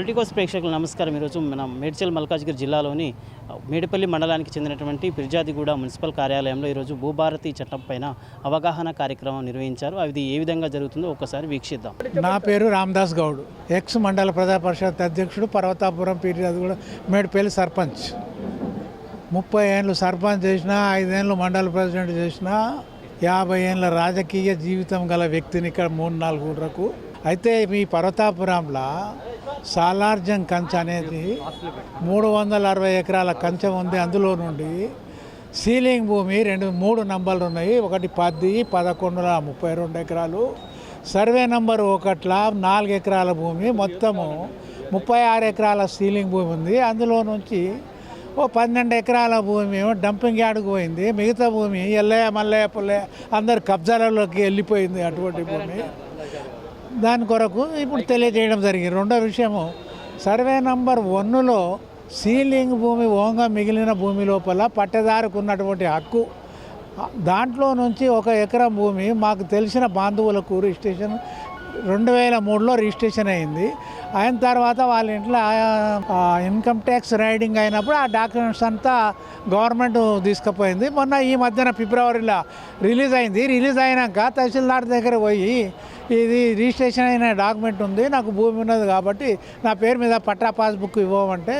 Politicos ప్రేక్షకులు నమస్కారం. ఈరోజు మన మేడ్చల్ మల్కాజ్గిరి జిల్లాలోని మేడిపల్లి మండలానికి చెందినటువంటి పిర్జాదిగూడ మున్సిపల్ కార్యాలయంలో ఈరోజు భూభారతి చట్టం పైన అవగాహన కార్యక్రమం నిర్వహించారు. అది ఏ విధంగా జరుగుతుందో ఒకసారి వీక్షిద్దాం. నా పేరు రామదాస్ గౌడ్. ఎక్స్ మండల ప్రజా పరిషత్ అధ్యక్షుడు పర్వతాపురం పిర్జాదిగూడ మేడిపల్లి సర్పంచ్. ముప్పై ఏళ్ళు సర్పంచ్ చేసిన ఐదేళ్ళు మండల ప్రెసిడెంట్ చేసిన యాభై ఏళ్ళ రాజకీయ జీవితం గల వ్యక్తిని ఇక్కడ మూడు నాలుగు అయితే మీ పర్వతాపురంలో సాలార్జంగ్ కంచె అనేది మూడు వందల అరవై ఎకరాల కంచె ఉంది అందులో నుండి. సీలింగ్ భూమి రెండు మూడు నంబర్లు ఉన్నాయి. ఒకటి పది పదకొండుల ముప్పై రెండు ఎకరాలు. సర్వే నంబర్ ఒకట్ల నాలుగు ఎకరాల భూమి. మొత్తము ముప్పై ఆరు ఎకరాల సీలింగ్ భూమి ఉంది. అందులో నుంచి ఓ పన్నెండు ఎకరాల భూమి డంపింగ్ యార్డ్కి పోయింది. మిగతా భూమి ఎల్లయ్య మల్లయ్య పుల్లయ్య అందరు కబ్జాలలోకి వెళ్ళిపోయింది అటువంటి భూమి. దాని కొరకు ఇప్పుడు తెలియజేయడం జరిగింది. రెండో విషయము సర్వే నంబర్ వన్లో సీలింగ్ భూమి ఓంగా మిగిలిన భూమి లోపల పట్టెదారుకు ఉన్నటువంటి హక్కు. దాంట్లో నుంచి ఒక ఎకరం భూమి మాకు తెలిసిన బాంధువులకు రిజిస్ట్రేషన్ రెండు వేల మూడులో రిజిస్ట్రేషన్ అయింది. అయిన తర్వాత వాళ్ళ ఇంట్లో ఆ ఇన్కమ్ ట్యాక్స్ రైడింగ్ అయినప్పుడు ఆ డాక్యుమెంట్స్ అంతా గవర్నమెంట్ తీసుకుపోయింది. మొన్న ఈ మధ్యన ఫిబ్రవరిలో రిలీజ్ అయింది. రిలీజ్ అయినాక తహసీల్దార్ దగ్గర పోయి ఇది రిజిస్ట్రేషన్ అయిన డాక్యుమెంట్ ఉంది నాకు భూమి ఉన్నది కాబట్టి నా పేరు మీద పట్టా పాస్బుక్ ఇవ్వమంటే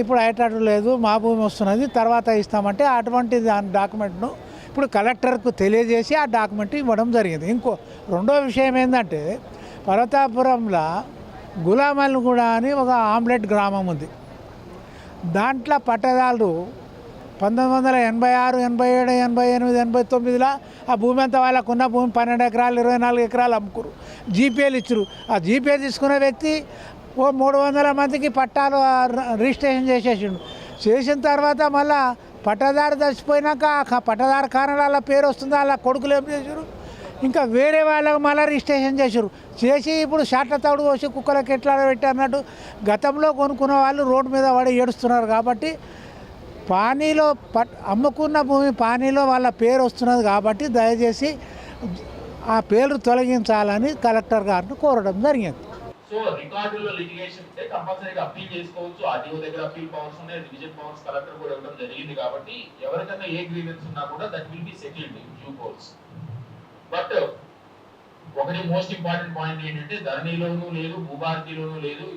ఇప్పుడు అయ్యేటట్టు లేదు మా భూమి వస్తున్నది తర్వాత ఇస్తామంటే అటువంటి దాని డాక్యుమెంట్ను ఇప్పుడు కలెక్టర్కు తెలియజేసి ఆ డాక్యుమెంట్ ఇవ్వడం జరిగింది. ఇంకో రెండో విషయం ఏంటంటే పర్వతాపురంలో గులామల్ కూడా అని ఒక ఆమ్లెట్ గ్రామం ఉంది. దాంట్లో పట్టదారులు పంతొమ్మిది వందల ఎనభై ఆరు ఎనభై ఏడు ఎనభై ఎనిమిది ఎనభై తొమ్మిదిలో ఆ భూమి అంతా వాళ్ళకు ఉన్న భూమి పన్నెండు ఎకరాలు ఇరవై నాలుగు ఎకరాలు అమ్ముకురు. జీపీఎలు ఇచ్చారు. ఆ జీపీఏ తీసుకున్న వ్యక్తి ఓ మూడు వందల మందికి పట్టాలు రిజిస్ట్రేషన్ చేసేసిండు. చేసిన తర్వాత మళ్ళా పట్టదారు చచ్చిపోయినాక ఆ పట్టదారు కారణాల పేరు వస్తుందా? అలా కొడుకులు ఏం చేశారు? ఇంకా వేరే వాళ్ళకు మళ్ళీ రిజిస్ట్రేషన్ చేశారు. చేసి ఇప్పుడు షాట్ల తవుడు పోసి కుక్కలకి ఎట్లా పెట్టి అన్నట్టు గతంలో కొనుక్కున్న వాళ్ళు రోడ్డు మీద పడి ఏడుస్తున్నారు కాబట్టి పానీలో పట్ అమ్ముకున్న భూమి పానీలో వాళ్ళ పేరు వస్తున్నది కాబట్టి దయచేసి ఆ పేరు తొలగించాలని కలెక్టర్ గారిని కోరడం జరిగింది. సో రికార్డులో లిటిగేషన్ ఉంటే కంపల్సరీగా అప్పీల్ చేసుకోవచ్చు. ఆర్టీఓ దగ్గర అప్పీల్ పవర్స్ ఉన్నాయి. డివిజన్ పవర్స్ కలెక్టర్ కూడా ఇవ్వడం జరిగింది కాబట్టి ఎవరికైనా ఏ గ్రీవెన్స్ ఉన్నా కూడా that will be settled in due course but ఒకటి మోస్ట్ ఇంపార్టెంట్ పాయింట్ ఏంటంటే ధరణిలోనూ లేదు భూభారతిలోనూ లేదు.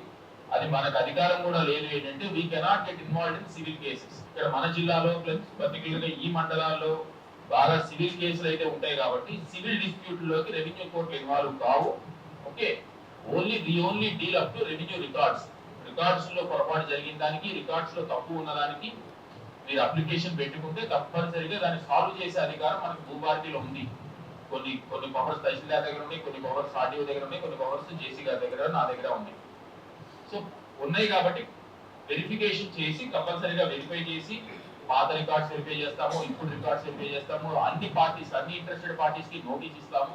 అది మనకు అధికారం కూడా లేదు ఏంటంటే we cannot get involved in civil cases ఇక్కడ మన జిల్లాలో ప్లస్ పర్టికులర్గా ఈ మండలాల్లో బాగా సివిల్ కేసులు అయితే ఉంటాయి కాబట్టి సివిల్ డిస్ప్యూట్లోకి రెవెన్యూ కోర్టులు ఇన్వాల్వ్ కావు. Okay only the only deal up to revenue records రికార్డ్స్లో పొరపాటు జరిగిన దానికి రికార్డ్స్లో తప్పు ఉన్నదానికి మీరు అప్లికేషన్ పెట్టుకుంటే తప్పనిసరిగా దాన్ని సాల్వ్ చేసే అధికారం మనకు భూభారతిలో ఉంది. కొన్ని కొన్ని పవర్స్ తహసీల్దార్ దగ్గర ఉన్నాయి కొన్ని పవర్స్ ఆర్డీఓ దగ్గర ఉన్నాయి కొన్ని పవర్స్ జేసీ గారి దగ్గర నా దగ్గర ఉన్నాయి. సో ఉన్నాయి కాబట్టి వెరిఫికేషన్ చేసి తప్పనిసరిగా వెరిఫై చేసి పాత రికార్డ్స్ వెరిఫై చేస్తాము ఇప్పుడు రికార్డ్స్ వెరిఫై చేస్తాము అన్ని పార్టీస్ అన్ని ఇంట్రెస్టెడ్ పార్టీస్కి నోటీస్ ఇస్తాము.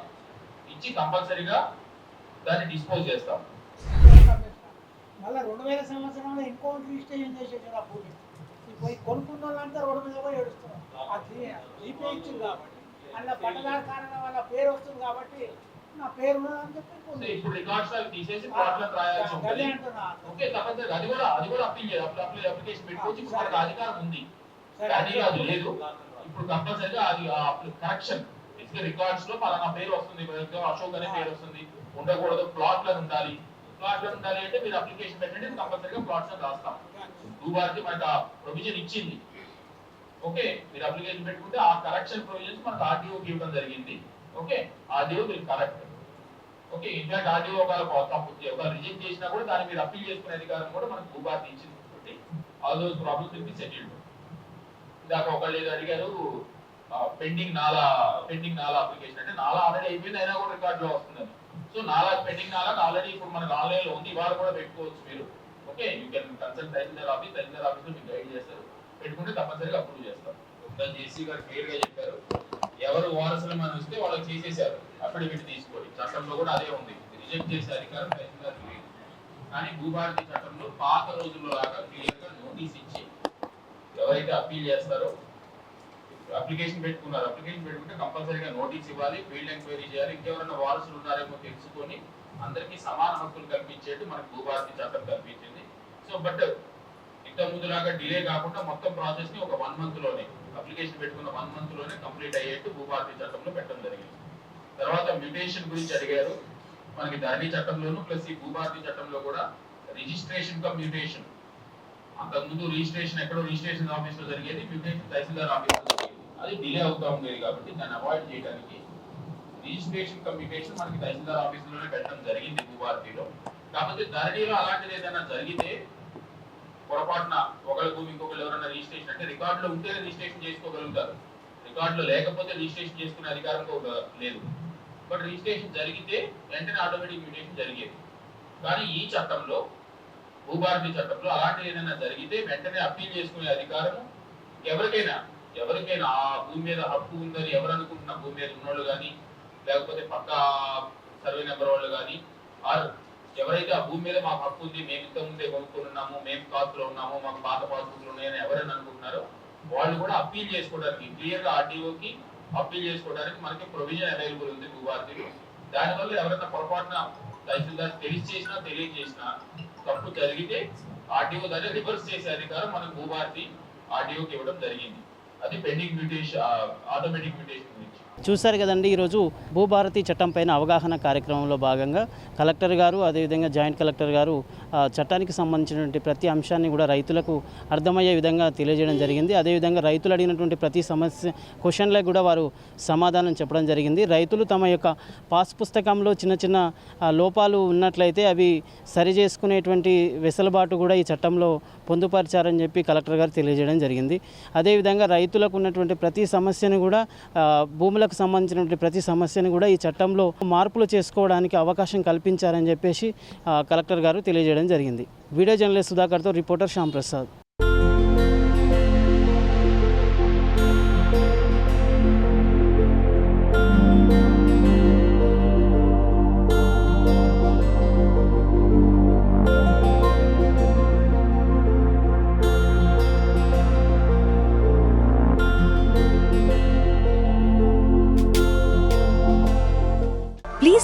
ఇచ్చి కంపల్సరీగా దాన్ని డిస్పోజ్ చేస్తాము మళ్ళీ రెండు వేల సంవత్సరంలో ఇంకో రిజిస్ట్రేషన్ చేసేసారు ఆ భూమి. పోయి కొనుక్కున్న వాళ్ళంతా రోడ్డు మీద పోయి ఏడుస్తున్నారు. ఆ జీపే ఇచ్చింది కాబట్టి. అందులో పట్టదారు కారణం వల్ల పేరు వస్తుంది కాబట్టి నా పేరు చెప్పి. ఇప్పుడు రికార్డ్స్ అవి తీసేసి ప్లాట్లను రాయాల్సి అదే ఉంటుంది. అంటున్నా. ఓకే అది కూడా అది కూడా అప్పీల్ చేయాలి. అప్లై అప్లికేషన్ పెట్టుకోవచ్చు. ఇప్పుడు మనకు అధికారం ఉంది. కానీ అది లేదు. ఇప్పుడు కంపల్సరిగా అది కరెక్షన్ రికార్డ్స్లో పలానా పేరు వస్తుంది. అశోక్ అనే పేరు వస్తుంది. ఉండకూడదు ప్లాట్లను ఉండాలి. ప్లాట్లు ఉండాలి అంటే మీరు అప్లికేషన్ పెట్టండి కంపల్సరిగా ప్లాట్స్ రాస్తాం. భూభారతి మనకు ఆ ప్రొవిజన్ ఇచ్చింది. ఓకే మీరు అప్లికేషన్ పెట్టుకుంటే ఆ కరెక్షన్ ప్రొవిజన్స్ మనకు ఆర్డీఓకి ఇవ్వడం జరిగింది. ఓకే ఆర్డీఓ మీరు correct okay in fact RDO ఒకవేళ తప్పు ఒకవేళ రిజెక్ట్ చేసినా కూడా దాన్ని మీరు అప్పీల్ చేసుకునే అధికారం కూడా మనకు భూభారతి ఇచ్చింది. కాబట్టి all those problems will be settled ఇందాక ఒకళ్ళు ఏదో అడిగారు పెండింగ్ నాలా పెండింగ్ నాలా అప్లికేషన్ అంటే నాలా ఆల్రెడీ అయిపోయింది అయినా కూడా రికార్డులో వస్తుందని. సో నాలా పెండింగ్ నాలా ఆల్రెడీ ఇప్పుడు మనకు ఆన్లైన్లో ఉంది ఇవాళ కూడా పెట్టుకోవచ్చు మీరు. Okay you can consult tahsildar office tahsildar ఆఫీస్లో మీకు గైడ్ చేస్తారు. పెట్టుకుంటే తప్పనిసరిగా అప్రూవ్ చేస్తారు. జేసీ గారు క్లియర్గా చెప్పారు. ఎవరు వారసులు మనం ఇస్తే వాళ్ళకి చేసేసారు అఫిడవిట్ తీసుకోండి. చట్టంలో కూడా అదే ఉంది. రిజెక్ట్ చేసే అధికారం తహసీల్దార్ లేదు. కానీ భూభారతి చట్టంలో పాత రోజుల్లో లాగా క్లియర్గా నోటీస్ ఇచ్చి ఎవరైతే అప్పీల్ చేస్తారో అప్లికేషన్ పెట్టుకున్నారు. అప్లికేషన్ పెట్టుకుంటే కంపల్సరీగా నోటీస్ ఇవ్వాలి ఫీల్డ్ ఎంక్వైరీ చేయాలి. ఇంకెవరైనా వారసులు ఉన్నారేమో తెలుసుకొని అందరికీ సమాన హక్కులు కల్పించేట్టు మనకు భూభారతి చట్టం కల్పించింది. సో బట్ ఇంత ముందులాగా డిలే కాకుండా మొత్తం ప్రాసెస్ని ఒక వన్ మంత్లోనే అప్లికేషన్ పెట్టుకున్న వన్ మంత్లోనే కంప్లీట్ అయ్యేట్టు భూభారతి చట్టంలో పెట్టడం జరిగింది. తర్వాత మ్యూటేషన్ గురించి అడిగారు. మనకి ధరణి చట్టంలోను ప్లస్ ఈ భూభారతి చట్టంలో కూడా రిజిస్ట్రేషన్ కమ్ మ్యూటేషన్. అంతకుముందు రిజిస్ట్రేషన్ ఎక్కడో రిజిస్ట్రేషన్ ఆఫీస్లో జరిగేది మ్యూటేషన్ తహసీల్దార్ ఆఫీస్లో జరిగేది. అది డిలే అవుతూ ఉండేది కాబట్టి దాన్ని అవాయిడ్ చేయడానికి రిజిస్ట్రేషన్ కమ్యూనికేషన్ మనకి తహసీల్దార్ ఆఫీసులోనే పెట్టడం జరిగింది భూభారతిలో. కాకపోతే ధరణిలో అలాంటిది ఏదైనా జరిగితే పొరపాటున ఒకళ్ళ భూమి ఇంకొకరు ఎవరైనా రిజిస్ట్రేషన్ అంటే రికార్డులో ఉంటే రిజిస్ట్రేషన్ చేసుకోగలుగుతారు. రికార్డులో లేకపోతే రిజిస్ట్రేషన్ చేసుకునే అధికారం లేదు. బట్ రిజిస్ట్రేషన్ జరిగితే వెంటనే ఆటోమేటిక్ మ్యూటేషన్ జరిగేది. కానీ ఈ చట్టంలో భూభారతి చట్టంలో అలాంటిది ఏదైనా జరిగితే వెంటనే అప్పీల్ చేసుకునే అధికారం ఎవరికైనా ఎవరికైనా ఆ భూమి మీద హక్కు ఉందని ఎవరు అనుకుంటున్న భూమి మీద ఉన్నోళ్ళు కానీ లేకపోతే పక్క సర్వే నెంబర్ వాళ్ళు కానీ ఆర్ ఎవరైతే ఆ భూమి మీద మాకు హక్కు ఉంది మేము ఇంత ముందే కొనుక్కున్నాము ఉన్నాము మేము కాస్తులో ఉన్నాము మాకు పాత పాస్బుక్లు ఉన్నాయని ఎవరైనా అనుకుంటున్నారో వాళ్ళు కూడా అప్పీల్ చేసుకోవడానికి క్లియర్గా ఆర్టీఓకి అప్పీల్ చేసుకోవడానికి మనకి ప్రొవిజన్ అవైలబుల్ ఉంది భూభారతిలో. దానివల్ల ఎవరైనా పొరపాటున తహసీల్దార్ తెలిసి చేసినా తెలియజేసినా తప్పు జరిగితే ఆర్టీఓ దాన్ని రివర్స్ చేసే అధికారం మనకు భూభారతి ఆర్టీఓకి ఇవ్వడం జరిగింది. అది పెండింగ్ మ్యూటేషన్ ఆటోమేటిక్ మ్యూటేషన్ గురించి. చూశారు కదండి ఈరోజు భూభారతి చట్టం పైన అవగాహన కార్యక్రమంలో భాగంగా కలెక్టర్ గారు అదేవిధంగా జాయింట్ కలెక్టర్ గారు చట్టానికి సంబంధించినటువంటి ప్రతి అంశాన్ని కూడా రైతులకు అర్థమయ్యే విధంగా తెలియజేయడం జరిగింది. అదేవిధంగా రైతులు అడిగినటువంటి ప్రతి సమస్య క్వశ్చన్లకు కూడా వారు సమాధానం చెప్పడం జరిగింది. రైతులు తమ యొక్క పాస్ పుస్తకంలో చిన్న చిన్న లోపాలు ఉన్నట్లయితే అవి సరి చేసుకునేటువంటి వెసులుబాటు కూడా ఈ చట్టంలో పొందుపరిచారని చెప్పి కలెక్టర్ గారు తెలియజేయడం జరిగింది. అదేవిధంగా రైతులకు ఉన్నటువంటి ప్రతి సమస్యను కూడా భూములకు భూములకు సంబంధించినటువంటి ప్రతి సమస్యను కూడా ఈ చట్టంలో మార్పులు చేసుకోవడానికి అవకాశం కల్పించారని చెప్పేసి కలెక్టర్ గారు తెలియజేయడం జరిగింది. Video journalist సుధాకర్తో reporter Shyamprasad